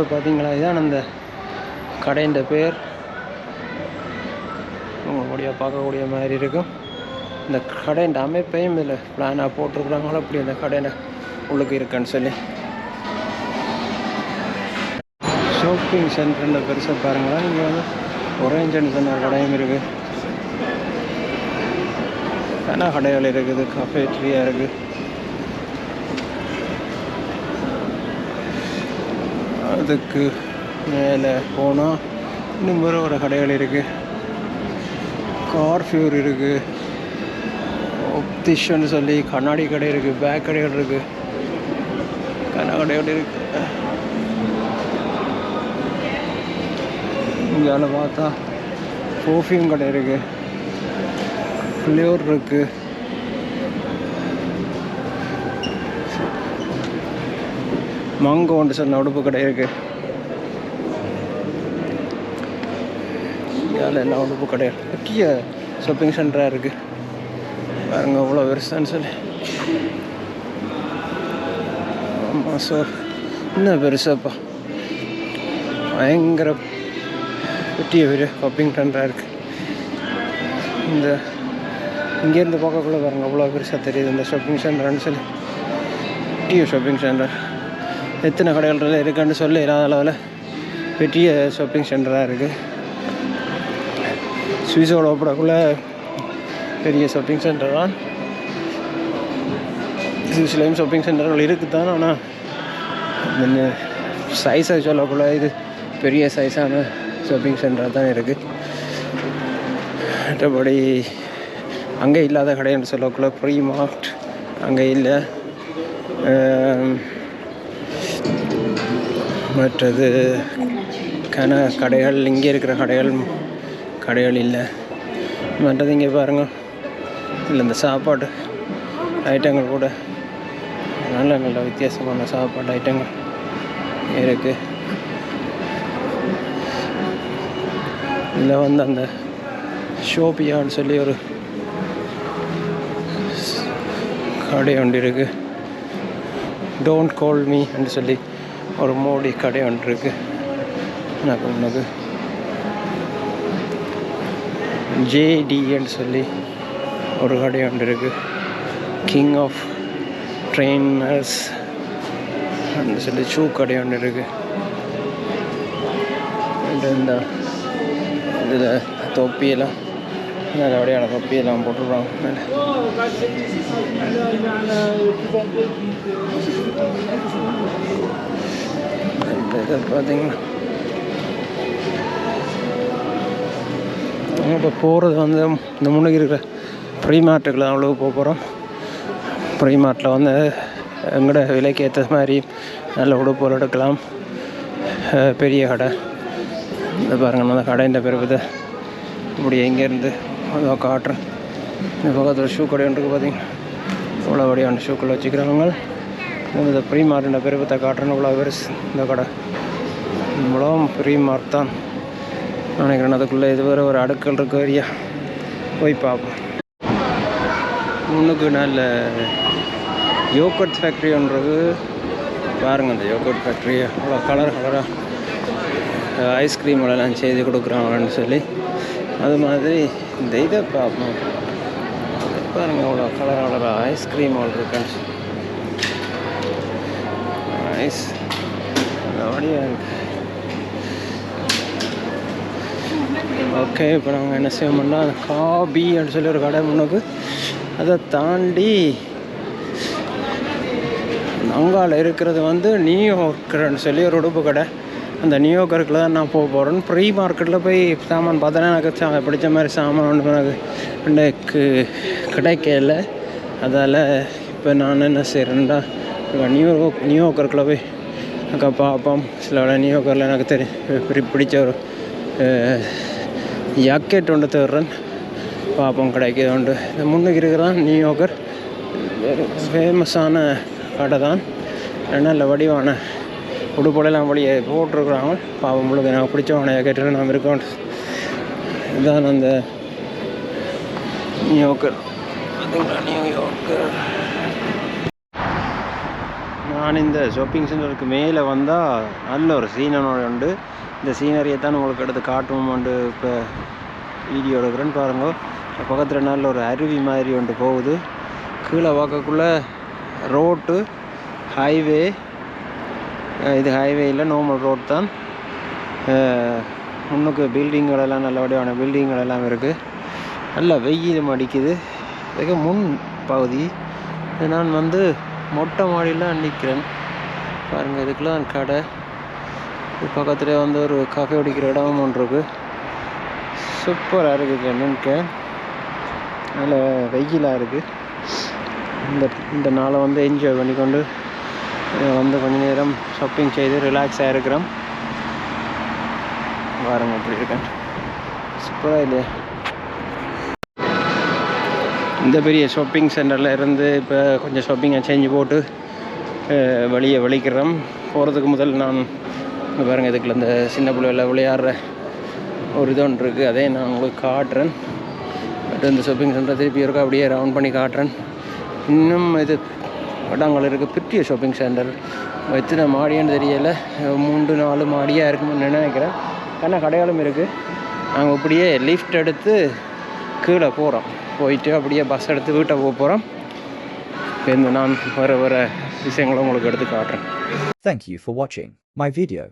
இப்போ பார்த்தீங்களா இதான் அந்த கடையின் பேர். உங்களுடைய பார்க்கக்கூடிய மாதிரி இருக்கும். இந்த கடையின் அமைப்பையும் இதில் பிளானாக போட்டிருக்குறாங்களோ அப்படி அந்த கடையில் உள்ளுக்கு இருக்குன்னு சொல்லி. ஷாப்பிங் சென்டரில் பெருசாக பாருங்களேன் இங்கே வந்து ஒரேஞ்சன்னு சொன்ன கடையும் இருக்குது ஆனால் கடைகள் இருக்குது கஃபேட்ரியா இருக்குது அதுக்கு மேலே போனால் இன்னும் வேறு ஒரு கடைகள் இருக்குது கார்ஃபியூர் இருக்குது ஒப்திஷன்னு சொல்லி கண்ணாடி கடை இருக்குது பேக் கடைகள் இருக்குது கண்ணா கடைகள் இருக்குது இங்கே பார்த்தா பர்ஃப்யூம் கடை இருக்குது ஃப்ளேவர் இருக்குது மங்கோண்டு சார் உடுப்பு கடை இருக்குது இங்கால எல்லாம் உடுப்பு கடை? முக்கிய ஷாப்பிங் சென்டராக இருக்குது பாருங்க அவ்வளோ பெருசான்னு சொல்லி. ஆமாம் சார் இன்னும் பெருசாப்பா. பயங்கர பெட்டிய பெரிய ஷாப்பிங் சென்டராக இருக்குது இந்த இங்கேருந்து பார்க்கக்குள்ள பாருங்க அவ்வளோ பெருசாக தெரியுது இந்த ஷாப்பிங் சென்டர்னு சொல்லி. பெரிய ஷாப்பிங் சென்டர் எத்தனை கடைகள் இருக்குன்னு சொல்லி இல்லாத அளவில் பெரிய ஷாப்பிங் சென்டராக இருக்குது சுவிஸோட ஒப்படக்குள்ள பெரிய ஷாப்பிங் சென்டர் தான். சுவிஸ்லேயும் ஷாப்பிங் சென்டர்கள் இருக்குது தான் ஆனால் இந்த சைஸை சொல்லக்குள்ள இது பெரிய சைஸான ஷாப்பிங் சென்டராக தான் இருக்குது மற்றபடி அங்கே இல்லாத கடைன்னு சொல்லக்குள்ள ப்ரீ மார்ட் அங்கே இல்லை. மற்றது கன கடைகள் இங்கே இருக்கிற கடைகள் கடைகள் இல்லை. மற்றது இங்கே பாருங்க. இல்லை இந்த சாப்பாடு ஐட்டங்கள் கூட நல்ல நல்ல வித்தியாசமான சாப்பாடு ஐட்டங்கள் இருக்குது இதில் வந்து அந்த ஷோபியான்னு சொல்லி ஒரு கடை ஒன்று இருக்குது டோன்ட் கால் மீ என்று சொல்லி ஒரு மோடி கடை ஒன்று இருக்கு. எனக்கு உனக்கு ஜேடின்னு சொல்லி ஒரு கடை ஒன்று இருக்கு. கிங் ஆஃப் ட்ரெயினர்ஸ் அப்படின்னு சொல்லி ஷூ கடை ஒன்று இருக்கு. இந்த- இதில் தொப்பியெல்லாம் நல்லபடியான தொப்பியெல்லாம் போட்டுருப்பாங்க மேலே. இந்த இதை பார்த்தீங்கன்னா இப்போ போகிறது வந்து இந்த முன்னுக்கு இருக்கிற ப்ரீ மார்ட்டுக்குள்ள தான் அவ்வளோ போக போகிறோம் ப்ரீ மார்ட்டில் வந்து எங்களோட விலைக்கு ஏற்ற மாதிரி நல்ல உடுப்புகள் எடுக்கலாம். பெரிய கடை. இந்த பாருங்க அந்த கடையின் பேர் இது இப்படி எங்கேருந்து அதோ காட்டுறேன். இந்த பக்கத்தில் ஷூ கடை ஒன்று இருக்குது பார்த்தீங்கன்னா இவ்வளோ வடியான ஷூக்கள் வச்சுக்கிறாங்க. இந்த ப்ரீ மார்ட்டின் பெருப்பத்தை காட்டுறேன்னு இவ்வளோ பெருசு இந்த கடை. இவ்வளோவும் ப்ரீமார்ட் தான். நினைக்கிறேன் அதுக்குள்ளே இது வேறு ஒரு அடுக்கல் இருக்க வரியா? போய் பார்ப்போம். முன்னுக்கு நல்ல யோகட் ஃபேக்ட்ரின்றது பாருங்கள் அந்த யோகட் ஃபேக்ட்ரி அவ்வளோ கலர் கலராக ஐஸ்கிரீம் எல்லாம் செய்து கொடுக்குறாங்கன்னு சொல்லி. அது மாதிரி இந்த இதை பார்ப்போம். பாருங்கள் அவ்வளோ கலர் கலராக ஐஸ்கிரீம் அவ்வளோ இருக்குன்னு நைஸ் ஐஸ் அப்படியே ஓகே இப்போ நாங்கள் என்ன செய்வோம்னா காபி அப்படின்னு சொல்லி ஒரு கடை முன்னுக்கு அதை தாண்டி நங்கால் இருக்கிறது வந்து நியூயோர்க்கர்னு சொல்லி ஒரு உடுப்பு கடை. அந்த நியூயோர்க்கருக்கில் தான் நான் போக போகிறேன் ப்ரீ மார்க்கெட்டில் போய் சாமான் பார்த்தோன்னா எனக்கு சா- பிடிச்ச மாதிரி சாமான் ஒன்று எனக்கு எனக்கு கிடைக்கல. அதால் இப்போ நான் என்ன செய்கிறேன்டா நியூயார்க் நியூயார்க்கருக்குள்ள போய் அக்கா பார்ப்போம் சில விட நியூயார்க்கரில் எனக்கு தெரியும் பிடிச்ச ஒரு ஜாக்கெட் ஒன்று தேடுறேன். பார்ப்போம் கிடைக்கிது உண்டு. இந்த முன்னுக்கு இருக்கிறதான் நியூயார்க்கர் ஃபேமஸான கடை தான் நல்ல வடிவான உடுப்படையெல்லாம் வழியை போட்டிருக்கிறாங்க. பாவம் முழுக்க நான் பிடிச்சவன ஜாக்கெட்டில் நாம் இருக்கோம் இதுதான் அந்த நியூயார்க்கர் பார்த்தீங்களா நியூயார்க்கர் நான் இந்த ஷாப்பிங் சென்டருக்கு மேலே வந்தால் நல்ல ஒரு சீனனோட உண்டு. இந்த சீனரியை தான் உங்களுக்கு எடுத்து உண்டு. இப்போ வீடியோ எடுக்கிறேன்னு பாருங்க. பக்கத்தில் நல்ல ஒரு அருவி மாதிரி ஒன்று போகுது. கீழே பார்க்கக்குள்ளே ரோட்டு ஹைவே இது ஹைவே இல்லை நார்மல் ரோட் தான். முன்னுக்கு பில்டிங்களெல்லாம் நல்லபடியான பில்டிங்களெல்லாம் இருக்குது நல்ல வெயிலும் அடிக்குது. இதுக்கு முன் பகுதி. நான் வந்து மொட்டை மாடியில் நிற்கிறேன் பாருங்கள் இதுக்கெலாம் கடை. இது பக்கத்துலேயே வந்து ஒரு காஃபி குடிக்கிற இடமும் ஒன்று இருக்குது சூப்பராக இருக்குது நிற்க நல்ல வெயிலாக இருக்குது இந்த இந்த நாளை வந்து என்ஜாய் பண்ணிக்கொண்டு வந்து கொஞ்ச நேரம் ஷாப்பிங் செய்து ரிலாக்ஸாக இருக்கிறோம். பாருங்கள் அப்படி இருக்கேன் சூப்பராக இல்லையா? இந்த பெரிய ஷாப்பிங் சென்டரில் இருந்து இப்போ கொஞ்சம் ஷாப்பிங்கை செஞ்சு போட்டு வழியை வெளியே வெளிக்கிறோம். போகிறதுக்கு முதல் நான் பாருங்கள் பாருங்க இதுக்குள்ள இந்த சின்ன பிள்ளைல விளையாடுற ஒரு இது ஒன்று இருக்குது அதே நான் உங்களுக்கு காட்டுறேன். பட் இந்த ஷாப்பிங் சென்டர் திருப்பி இருக்கா அப்படியே ரவுண்ட் பண்ணி காட்டுறேன். இன்னும் இது வட்டாங்கல் இருக்குது பெரிய ஷாப்பிங் சென்டர் எத்தனை மாடியான்னு தெரியலை. மூன்று நாலு மாடியாக இருக்குமோன்னு நினைக்கிறேன். ஆனால் கடையாளும் இருக்குது நாங்கள் இப்படியே லிஃப்ட் எடுத்து கீழே போகிறோம் போயிட்டு அப்படியே பஸ் எடுத்து வீட்டை போக போகிறோம் இந்த நான் வர வர விஷயங்களை உங்களுக்கு எடுத்து காட்டுறேன். Thank you for watching my video.